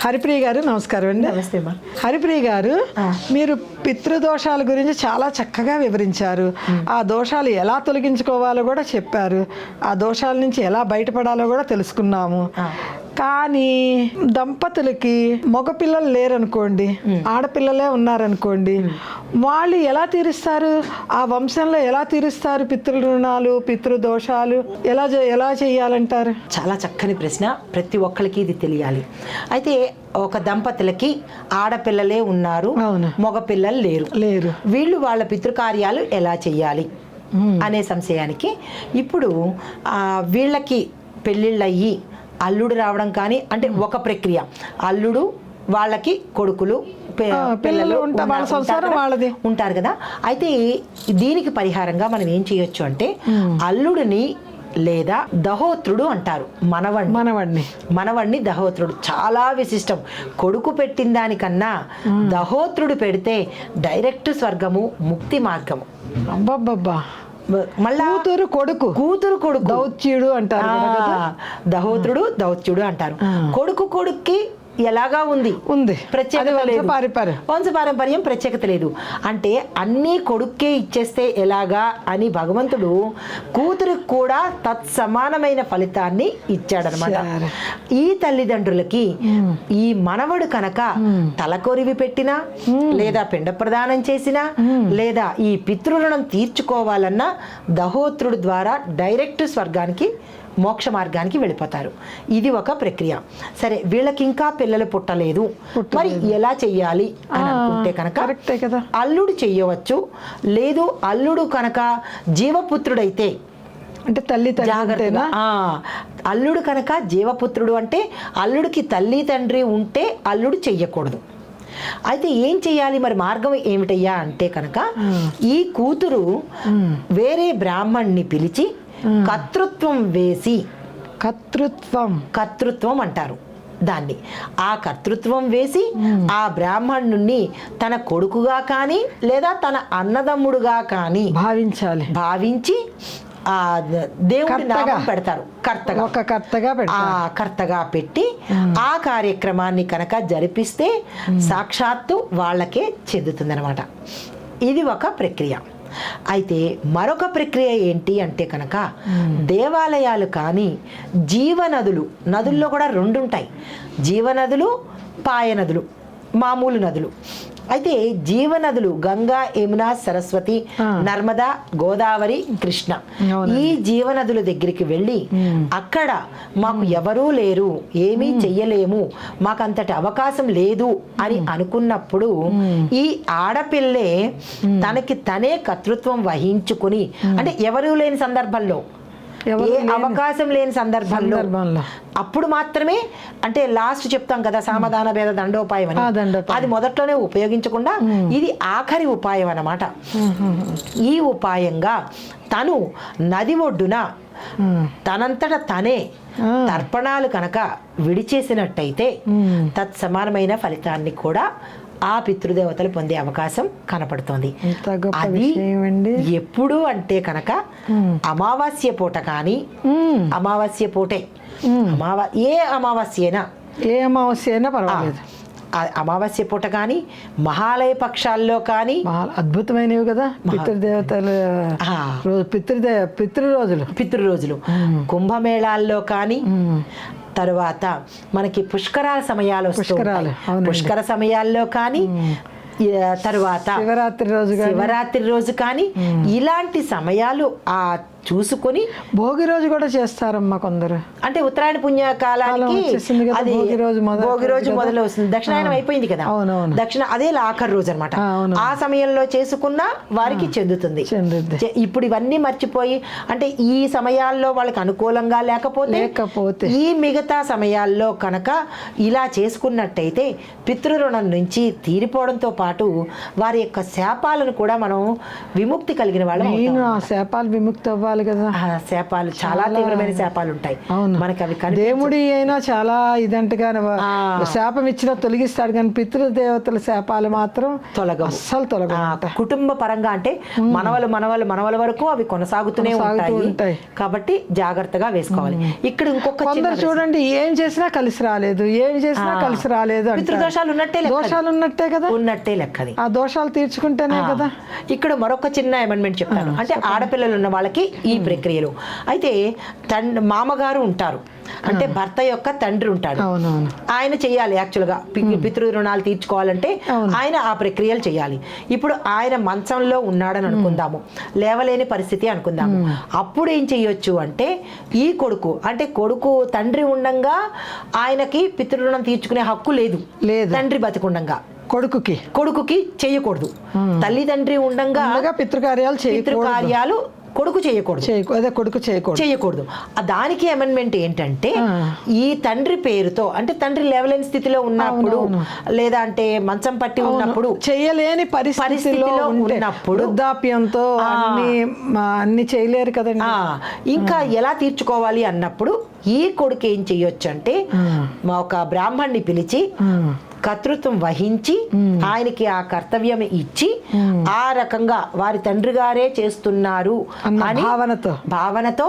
హరిప్రియ గారు నమస్కారం అండి. నమస్తే హరిప్రియ గారు మీరు పితృదోషాల గురించి చాలా చక్కగా వివరించారు. ఆ దోషాలు ఎలా తొలగించుకోవాలో కూడా చెప్పారు. ఆ దోషాల నుంచి ఎలా బయటపడాలో కూడా తెలుసుకున్నాము. కానీ దంపతులకి మగపిల్లలు లేరనుకోండి ఆడపిల్లలే ఉన్నారనుకోండి వాళ్ళు ఎలా తీరుస్తారు? ఆ వంశంలో ఎలా తీరుస్తారు? పితృ రుణాలు పితృదోషాలు ఎలా ఎలా చేయాలంటారు? చాలా చక్కని ప్రశ్న. ప్రతి ఒక్కరికి ఇది తెలియాలి. అయితే ఒక దంపతులకి ఆడపిల్లలే ఉన్నారు. మగపిల్లలు లేరు. లేరు. వీళ్ళు వాళ్ళ పితృకార్యాలు ఎలా చేయాలి? అనే సంశయానికి ఇప్పుడు వీళ్ళకి పెళ్ళిళ్ళు అయ్యి అల్లుడు రావడం కానీ అంటే ఒక ప్రక్రియ. అల్లుడు వాళ్ళకి కొడుకులు పిల్లలు ఉంటారు కదా? వాళ్ళది. ఉంటారు కదా? అయితే దీనికి పరిహారంగా మనం ఏం చేయొచ్చు అంటే అల్లుడిని లేదా దహోత్రుడు అంటారు మనవణ్ణి. మనవాడిని మనవణ్ణి దహోత్రుడు. చాలా విశిష్టం. కొడుకు పెట్టిన దానికన్నా దహోత్రుడు పెడితే డైరెక్ట్ స్వర్గము ముక్తి మార్గము. అబ్బబ్బబ్బా. మళ్ళా కూతురు కొడుకు. కూతురు కొడుకు. దౌత్యుడు అంటారు దహోత్రుడు దౌత్యుడు అంటారు. కొడుకు కొడుక్కి ఎలాగా ఉంది? ఉంది. ప్రత్యేకత అది లేదు. వంశపారంపర్యం. వంశపారంపర్యం ప్రత్యేకత లేదు. అంటే అన్నీ కొడుక్కే ఇచ్చేస్తే ఎలాగా అని భగవంతుడు కూతురికి కూడా తత్సమానమైన ఫలితాన్ని ఇచ్చాడనమాట. ఈ తల్లిదండ్రులకి ఈ మనవడు కనుక తలకొరివి పెట్టినా లేదా పిండ ప్రదానం చేసినా లేదా ఈ పితృరుణం తీర్చుకోవాలన్నా దహోత్రుడు ద్వారా డైరెక్ట్ స్వర్గానికి మోక్ష మార్గానికి వెళ్ళిపోతారు. ఇది ఒక ప్రక్రియ. సరే వీళ్ళకి ఇంకా పిల్లలు పుట్టలేదు. మరి ఎలా చెయ్యాలి అని అనుకుంటే కనుక అల్లుడు చెయ్యవచ్చు. లేదు అల్లుడు కనుక జీవపుత్రుడైతే అంటే తల్లి జాగ్రత్తగా అల్లుడు కనుక జీవపుత్రుడు అంటే అల్లుడికి తల్లి తండ్రి ఉంటే అల్లుడు చెయ్యకూడదు. అయితే ఏం చెయ్యాలి? మరి మార్గం ఏమిటయ్యా అంటే కనుక ఈ కూతురు వేరే బ్రాహ్మణ్ణి పిలిచి కర్తృత్వం వేసి కర్తృత్వం. కర్తృత్వం అంటారు. దాన్ని. ఆ కర్తృత్వం వేసి ఆ బ్రాహ్మణుణ్ణి తన కొడుకుగా కానీ లేదా తన అన్నదమ్ముడుగా కానీ భావించాలి. భావించి ఆ దేవుడి. నామం పెడతారు. కర్తగా. ఒక కర్తగా ఆ కర్తగా పెట్టి ఆ కార్యక్రమాన్ని కనుక జరిపిస్తే సాక్షాత్తు వాళ్ళకే చెందుతుందన్నమాట. ఇది ఒక ప్రక్రియ. అయితే మరొక ప్రక్రియ ఏంటి అంటే కనుక దేవాలయాలు కానీ జీవనదులు నదుల్లో కూడా రెండు ఉంటాయి జీవనదులు పాయనదులు మామూలు నదులు. అయితే జీవనదులు గంగా యమున సరస్వతి. నర్మదా గోదావరి కృష్ణ. ఈ జీవనదుల దగ్గరికి వెళ్ళి అక్కడ మాకు ఎవరూ లేరు ఏమీ చెయ్యలేము మాకంతటి అవకాశం లేదు అని అనుకున్నప్పుడు ఈ ఆడపిల్లే తనకి తనే కర్తృత్వం వహించుకుని అంటే ఎవరూ లేని సందర్భంలో ఏ అవకాశం లేని సందర్భంలో. అప్పుడు మాత్రమే అంటే లాస్ట్ చెప్తాం కదా సామధాన భేద దండోపాయం అని. అది మొదట్లోనే ఉపయోగించకుండా ఇది ఆఖరి ఉపాయం అన్నమాట ఈ ఉపాయంగా తను నది ఒడ్డున. తనంతట తనే. తర్పణాలు కనుక విడిచేసినట్టయితే. తత్సమానమైన ఫలితాన్ని కూడా ఆ పితృదేవతలు పొందే అవకాశం కనపడుతోంది. అది ఎప్పుడు అంటే కనుక అమావాస్య పూట కానీ. అమావాస్య పూటే అమావా ఏ అమావాస్య అయినా ఏ అమావాస్య అయినా పర్వాలేదు అమావాస్య పూట కానీ మహాలయ పక్షాల్లో కానీ అద్భుతమైనవి కదా పితృదేవతలు పితృదే పితృ రోజులు. పితృరోజులు కుంభమేళాల్లో కానీ. తరువాత మనకి పుష్కరాల సమయాలు పుష్కరాలు. పుష్కర సమయాల్లో కానీ తరువాత శివరాత్రి రోజు శివరాత్రి రోజు కానీ ఇలాంటి సమయాలు ఆ చూసుకొని భోగి రోజు కూడా చేస్తారమ్మా కొందరు అంటే ఉత్తరాయణ పుణ్యకాలానికి అది భోగి రోజు మొదలు భోగి రోజు కదా. మొదలు వస్తుంది దక్షిణాయనం అయిపోయింది కదా. దక్షిణ అదే ఆఖరి రోజు అనమాట ఆ, సమయంలో చేసుకున్న వారికి చెందుతుంది ఇప్పుడు ఇవన్నీ మర్చిపోయి అంటే ఈ సమయాల్లో వాళ్ళకి అనుకూలంగా లేకపోతే లేకపోతే. ఈ మిగతా సమయాల్లో కనుక ఇలా చేసుకున్నట్టయితే పితృరుణం నుంచి తీరిపోవడంతో పాటు వారి యొక్క శాపాలను కూడా మనం విముక్తి కలిగిన వాళ్ళం. నేను ఆ శాపాలు విముక్తి అవ్వాలి శాపాలు కదా శాపాలు చాలా తీవ్రమైన శాపాలు ఉంటాయి. మనకి అవి దేవుడి అయినా చాలా ఇదంటగా. శాపం ఇచ్చినా తొలగిస్తాడు కానీ పితృదేవతల శాపాలు మాత్రం తొలగవు. అస్సలు తొలగ కుటుంబ పరంగా అంటే మనవలు మనవలు మనవల వరకు అవి కొనసాగుతూనే కొనసాగుతూ ఉంటాయి. కాబట్టి జాగ్రత్తగా వేసుకోవాలి ఇక్కడ ఇంకొక చిన్న కొందరు చూడండి ఏం చేసినా కలిసి రాలేదు ఏం చేసినా. కలిసి రాలేదు. పితృదోషాలు ఉన్నట్టే. దోషాలు ఉన్నట్టే కదా ఉన్నట్టే లెక్కది ఆ దోషాలు తీర్చుకుంటేనే కదా ఇక్కడ మరొక చిన్న అమెండ్మెంట్ చెప్తాను అంటే ఆడపిల్లలు ఉన్న వాళ్ళకి ఈ ప్రక్రియలు. అయితే తండ్రి మామగారు ఉంటారు. అంటే భర్త యొక్క తండ్రి ఉంటాడు. ఆయన చేయాలి యాక్చువల్గా. పితృ రుణాలు తీర్చుకోవాలంటే ఆయన ఆ ప్రక్రియలు చేయాలి ఇప్పుడు ఆయన మంచంలో ఉన్నాడని అనుకుందాము. లేవలేని పరిస్థితి అనుకుందాము. అప్పుడు ఏం చెయ్యొచ్చు అంటే ఈ కొడుకు అంటే కొడుకు తండ్రి ఉండంగా ఆయనకి పితృ రుణం తీర్చుకునే హక్కు లేదు. లేదు. తండ్రి బతికుండంగా. కొడుకుకి. కొడుకుకి చేయకూడదు తల్లిదండ్రి ఉండంగా ఉండగా పితృకార్యాలు పితృకార్యాలు కొడుకు చేయకూడదు. చేయకూ అదే కొడుకు చేయకూడదు. చేయకూడదు. దానికి అమెండ్మెంట్ ఏంటంటే. ఈ తండ్రి పేరుతో అంటే తండ్రి లేవలేని స్థితిలో ఉన్నప్పుడు లేదా అంటే మంచం పట్టి ఉన్నప్పుడు చేయలేని పరిస్థితిలో ఉన్నప్పుడు వృద్ధాప్యంతో అన్ని అన్ని చేయలేరు కదండి. ఇంకా ఎలా తీర్చుకోవాలి అన్నప్పుడు ఈ కొడుకు ఏం చెయ్యొచ్చు అంటే మా ఒక బ్రాహ్మణ్ణి పిలిచి. కర్తృత్వం వహించి ఆయనకి ఆ కర్తవ్యం ఇచ్చి ఆ రకంగా వారి తండ్రి గారే చేస్తున్నారు అని భావనతో. భావనతో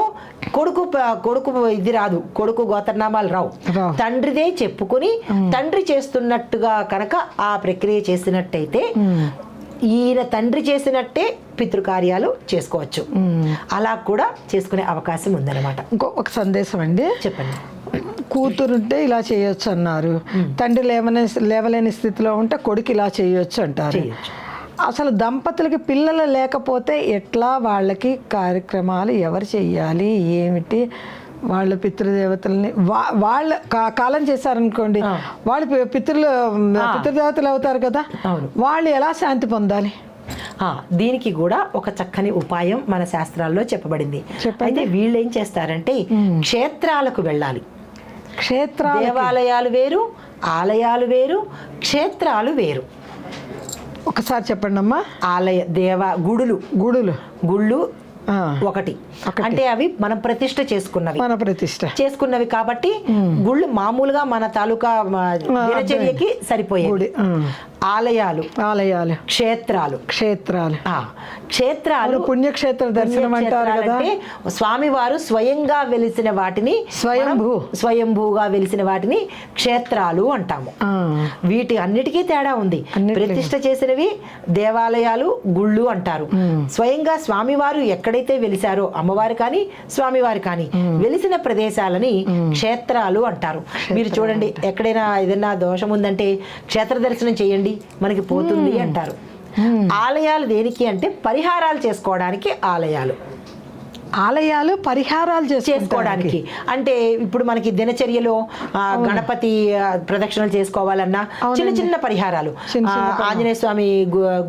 కొడుకు కొడుకు ఇది రాదు కొడుకు గోత్రనామాలు రావు. రావు. తండ్రిదే చెప్పుకుని తండ్రి చేస్తున్నట్టుగా కనుక ఆ ప్రక్రియ చేసినట్టయితే ఈయన తండ్రి చేసినట్టే పితృకార్యాలు చేసుకోవచ్చు. అలా కూడా చేసుకునే అవకాశం ఉందన్నమాట. ఇంకో ఒక సందేశం అండి. చెప్పండి. కూతురుంటే ఇలా చేయొచ్చు అన్నారు తండ్రి లేవని లేవలేని స్థితిలో ఉంటే కొడుకు ఇలా చేయొచ్చు అంటారు. అసలు దంపతులకి పిల్లలు లేకపోతే ఎట్లా వాళ్ళకి కార్యక్రమాలు ఎవరు చెయ్యాలి? ఏమిటి? వాళ్ళ పితృదేవతల్ని వా- వాళ్ళ కాలం చేశారనుకోండి వాళ్ళు పితృలు పితృదేవతలు అవుతారు కదా. వాళ్ళు ఎలా శాంతి పొందాలి? దీనికి కూడా ఒక చక్కని ఉపాయం మన శాస్త్రాల్లో చెప్పబడింది. అయితే వీళ్ళు ఏం చేస్తారంటే క్షేత్రాలకు వెళ్ళాలి. క్షేత్రాలు దేవాలయాలు వేరు ఆలయాలు వేరు క్షేత్రాలు వేరు. ఒకసారి చెప్పండి అమ్మా ఆలయ దేవ గుడులు. గుడులు. గుళ్ళు ఒకటి. అంటే అవి మనం ప్రతిష్ట చేసుకున్నవి. మన ప్రతిష్ట చేసుకున్నవి కాబట్టి గుళ్ళు మామూలుగా మన తాలూకా దినచర్యకి ఆ, ఆలయాలు. ఆలయాలు. క్షేత్రాలు. క్షేత్రాలు. ఆ, క్షేత్రాలు పుణ్యక్షేత్ర దర్శనం అంటారు కదా. పుణ్యక్షేత్రాలంటే స్వామివారు స్వయంగా వెలిసిన వాటిని స్వయంభూ. స్వయంభూగా వెలిసిన వాటిని క్షేత్రాలు అంటాము. వీటి అన్నిటికీ తేడా ఉంది. ప్రతిష్ట చేసినవి దేవాలయాలు గుళ్ళు అంటారు. స్వయంగా స్వామివారు ఎక్కడైతే వెలిసారో అమ్మవారు కానీ స్వామివారు కానీ వెలిసిన ప్రదేశాలని క్షేత్రాలు అంటారు. మీరు చూడండి ఎక్కడైనా ఏదైనా దోషం ఉందంటే క్షేత్ర దర్శనం చేయండి మనకి పోతుంది అంటారు. ఆలయాలు దేనికి అంటే పరిహారాలు చేసుకోవడానికి ఆలయాలు. ఆలయాలు పరిహారాలు చేసుకోవడానికి. అంటే ఇప్పుడు మనకి దినచర్యలో గణపతి ప్రదక్షిణలు చేసుకోవాలన్నా చిన్న చిన్న పరిహారాలు. ఆంజనేయ స్వామి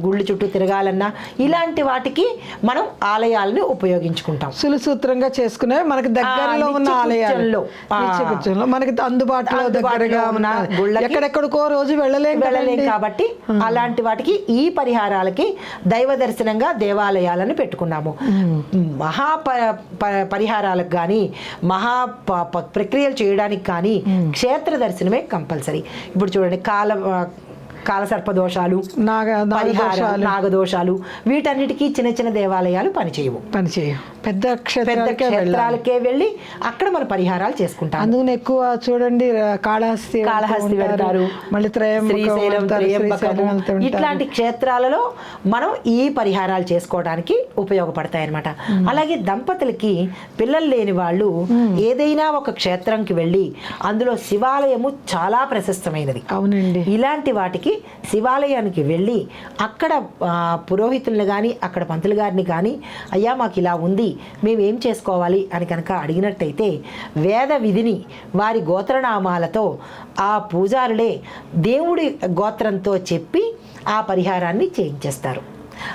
గుళ్ళు చుట్టూ తిరగాలన్నా ఇలాంటి వాటికి మనం ఆలయాలను ఉపయోగించుకుంటాం. సులుసూత్రంగా చేసుకునే మనకి దగ్గరలో ఉన్న నిత్య ఆలయాలు. కూర్చొనిలో. ఆ. నిత్య కూర్చొనిలో మనకి అందుబాటులో దగ్గరగా ఉన్న ఎక్కడెక్కడికో రోజు వెళ్ళలేం వెళ్ళలేం. కాబట్టి అలాంటి వాటికి ఈ పరిహారాలకి దైవ దర్శనంగా దేవాలయాలను పెట్టుకున్నాము. మహా పరిహారాలకు కానీ మహా ప్రక్రియలు చేయడానికి కానీ క్షేత్ర దర్శనమే కంపల్సరీ. ఇప్పుడు చూడండి కాల కాలసర్ప దోషాలు నాగ పరిహారాలు నాగదోషాలు వీటన్నిటికీ చిన్న చిన్న దేవాలయాలు పనిచేయవు. పని చేయం పెద్ద పెద్ద క్షేత్రాలకే వెళ్ళి అక్కడ మన పరిహారాలు చేసుకుంటాం అందుకని ఎక్కువ చూడండి కాళహస్తి కాళహస్తి. పెడతారు మళ్ళీ త్రయంబకం వెళ్తారు, ఉంటారు. ఇట్లాంటి క్షేత్రాలలో మనం ఈ పరిహారాలు చేసుకోవడానికి ఉపయోగపడతాయి అనమాట అలాగే దంపతులకి పిల్లలు లేని వాళ్ళు ఏదైనా ఒక క్షేత్రంకి వెళ్ళి అందులో శివాలయము చాలా ప్రశస్తమైనది. అవునండి. ఇలాంటి వాటికి శివాలయానికి వెళ్ళి అక్కడ పురోహితుల్ని కానీ అక్కడ పంతులు గారిని కానీ అయ్యా మాకు ఇలా ఉంది మేము ఏం చేసుకోవాలి? అని కనుక అడిగినట్టయితే వేద విధిని వారి గోత్రనామాలతో ఆ పూజారులే దేవుడి గోత్రంతో చెప్పి ఆ పరిహారాన్ని చేయించేస్తారు.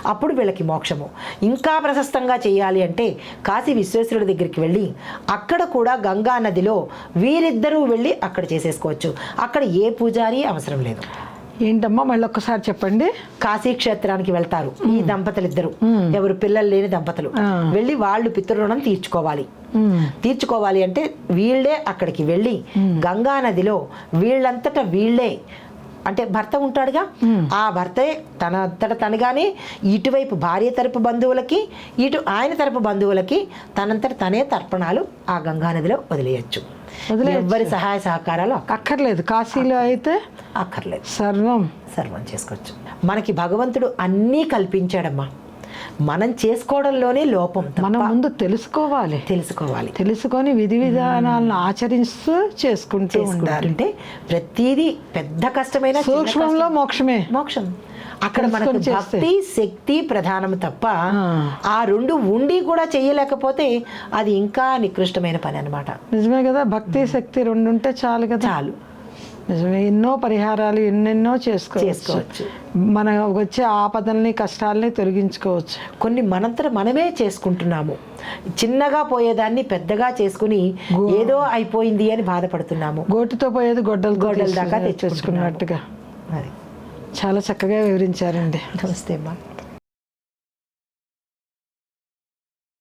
అప్పుడు వీళ్ళకి మోక్షము. ఇంకా ప్రశస్తంగా చేయాలి అంటే కాశీ విశ్వేశ్వరుడి దగ్గరికి వెళ్ళి అక్కడ కూడా గంగా నదిలో వీరిద్దరూ వెళ్ళి అక్కడ చేసేసుకోవచ్చు. అక్కడ ఏ పూజారి అవసరం లేదు. ఏంటమ్మా మళ్ళీ ఒక్కసారి చెప్పండి? కాశీ క్షేత్రానికి వెళ్తారు. ఈ దంపతులు ఇద్దరు ఎవరు పిల్లలు లేని దంపతులు. వెళ్ళి వాళ్ళు పితృరుణం తీర్చుకోవాలి. తీర్చుకోవాలి అంటే వీళ్ళే అక్కడికి వెళ్ళి గంగా నదిలో వీళ్ళంతట వీళ్ళే అంటే భర్త ఉంటాడుగా. ఆ భర్తే తన అంతట తనగానే ఇటువైపు భార్య తరపు బంధువులకి ఇటు ఆయన తరపు బంధువులకి తనంతట తనే తర్పణాలు ఆ గంగా నదిలో వదిలేయచ్చు. ఎవ్వరి సహాయ సహకారాలు అక్క- అక్కర్లేదు. కాశీలో అయితే అక్కర్లేదు. సర్వం. సర్వం చేసుకోవచ్చు. మనకి భగవంతుడు అన్నీ కల్పించాడమ్మా. మనం చేసుకోవడంలోనే లోపం మనం ముందు తెలుసుకోవాలి. తెలుసుకోవాలి. తెలుసుకొని విధి విధానాలను ఆచరిస్తూ చేసుకుంటూ ఉండాలి. చేసుకుంటుంటే ప్రతిదీ పెద్ద కష్టమైన సూక్ష్మంలో మోక్షమే. మోక్షం. అక్కడ మనకు. భక్తి శక్తి ప్రధానం తప్ప ఆ. రెండు ఉండి కూడా చేయలేకపోతే అది ఇంకా నికృష్టమైన పని అన్నమాట. నిజమే కదా? భక్తి శక్తి రెండు ఉంటే చాలు కదా? చాలు. నిజమే ఎన్నో పరిహారాలు ఎన్నెన్నో చేసుకోవచ్చు. మన వచ్చే ఆపదల్ని కష్టాలని తొలగించుకోవచ్చు. కొన్ని మనంతట మనమే చేసుకుంటున్నాము. చిన్నగా పోయేదాన్ని పెద్దగా చేసుకుని ఏదో అయిపోయింది అని బాధపడుతున్నాము. గోటితో పోయేది గొడ్డలు గొడ్డల దాకా తెచ్చుకున్నట్టుగా అది. చాలా చక్కగా వివరించారండి. నమస్తే అమ్మా.